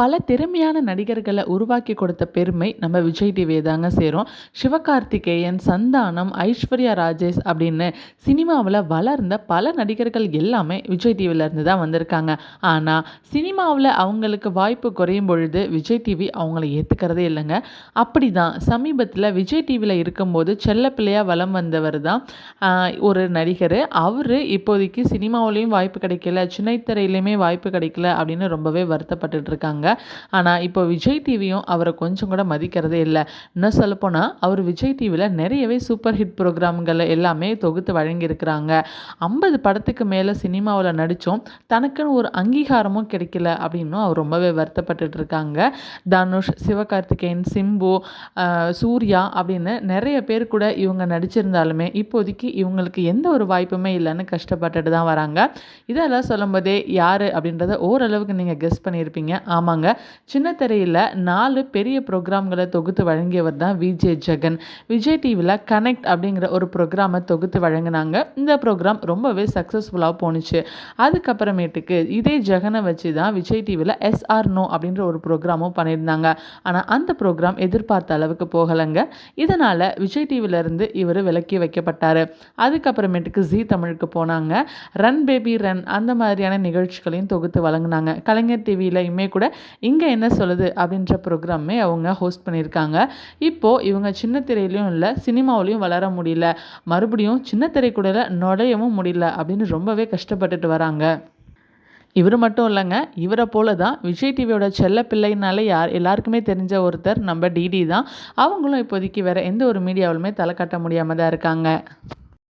பல திறமையான நடிகர்களை உருவாக்கி கொடுத்த பெருமை நம்ம விஜய் டிவியை தாங்க சேரும். சிவகார்த்திகேயன் சந்தானம் ஐஸ்வர்யா ராஜேஷ் அப்படின்னு சினிமாவில் வளர்ந்த பல நடிகர்கள் எல்லாமே விஜய் டிவிலேருந்து தான் வந்திருக்காங்க. ஆனால் சினிமாவில் அவங்களுக்கு வாய்ப்பு குறையும் பொழுது விஜய் டிவி அவங்கள ஏற்றுக்கிறதே இல்லைங்க. அப்படி தான் சமீபத்தில் விஜய் டிவியில் இருக்கும்போது செல்லப்பிள்ளையாக வலம் வந்தவர் தான் ஒரு நடிகர். அவர் இப்போதைக்கு சினிமாவிலையும் வாய்ப்பு கிடைக்கல சின்னத்திரையிலையுமே வாய்ப்பு கிடைக்கல அப்படின்னு ரொம்பவே வருத்தப்பட்டுட்டு இருக்காங்க. ஆனால் இப்போ விஜய் டிவியும் அவரை கொஞ்சம் கூட மதிக்கிறதே இல்லை. இன்னும் சொல்லப்போனால் அவர் விஜய் டிவியில் நிறையவே சூப்பர் ஹிட் ப்ரோக்ராம்களை எல்லாமே தொகுத்து வழங்கியிருக்கிறாங்க. ஐம்பது படத்துக்கு மேலே சினிமாவில் நடித்தோம் தனக்குன்னு ஒரு அங்கீகாரமும் கிடைக்கல அப்படின்னும் அவர் ரொம்பவே வருத்தப்பட்டுட்டு இருக்காங்க தனுஷ் சிவகார்த்திகேயன் சிம்பு சூர்யா அப்படின்னு நிறைய பேர் கூட இவங்க நடிச்சிருந்தாலுமே இப்போதைக்கு இவங்களுக்கு எந்த ஒரு வாய்ப்புமே இல்லைன்னு கஷ்டப்பட்டுட்டு தான் வராங்க. இதெல்லாம் சொல்லும்போதே யார்? அப்படின்றத ஓரளவுக்கு நீங்கள் கெஸ் பண்ணியிருப்பீங்க. ஆமாம் ஆமாங்க. சின்ன திரையில் நாலு பெரிய ப்ரோக்ராம்களை தொகுத்து வழங்கியவர் தான் விஜே ஜெகன். விஜய் டிவியில் கனெக்ட் அப்படிங்கிற ஒரு ப்ரோக்ராமை தொகுத்து வழங்கினாங்க. இந்த ப்ரோக்ராம் ரொம்பவே சக்ஸஸ்ஃபுல்லாக போணுச்சு அதுக்கப்புறமேட்டுக்கு இதே ஜெகனை வச்சு தான் விஜய் டிவியில் எஸ்ஆர் நோ அப்படின்ற ஒரு ப்ரோக்ராமும் பண்ணியிருந்தாங்க. ஆனால் அந்த ப்ரோக்ராம் எதிர்பார்த்த அளவுக்கு போகலைங்க. இதனால் விஜய் டிவிலேருந்து இவர் விலக்கி வைக்கப்பட்டார். அதுக்கப்புறமேட்டுக்கு ஜி தமிழுக்கு போனாங்க. ரன் பேபி ரன் அந்த மாதிரியான நிகழ்ச்சிகளையும் தொகுத்து வழங்கினாங்க. கலைஞர் டிவியிலையுமே கூட இங்கே என்ன சொல்லுது அப்படின்ற ப்ரோக்ராமே அவங்க ஹோஸ்ட் பண்ணியிருக்காங்க. இப்போது இவங்க சின்ன திரையிலையும் இல்லை சினிமாவிலையும் வளர முடியல. மறுபடியும் சின்ன திரைக்குடையில் நுழையவும் முடியல அப்படின்னு ரொம்பவே கஷ்டப்பட்டுட்டு வராங்க. இவர் மட்டும் இல்லைங்க இவரை போல தான் விஜய் டிவியோட செல்ல பிள்ளைனாலே யார் எல்லாருக்குமே தெரிஞ்ச ஒருத்தர் நம்ம டிடி தான். அவங்களும் இப்போதைக்கு வேறு எந்த ஒரு மீடியாவிலுமே தலை காட்ட முடியாமல் தான் இருக்காங்க.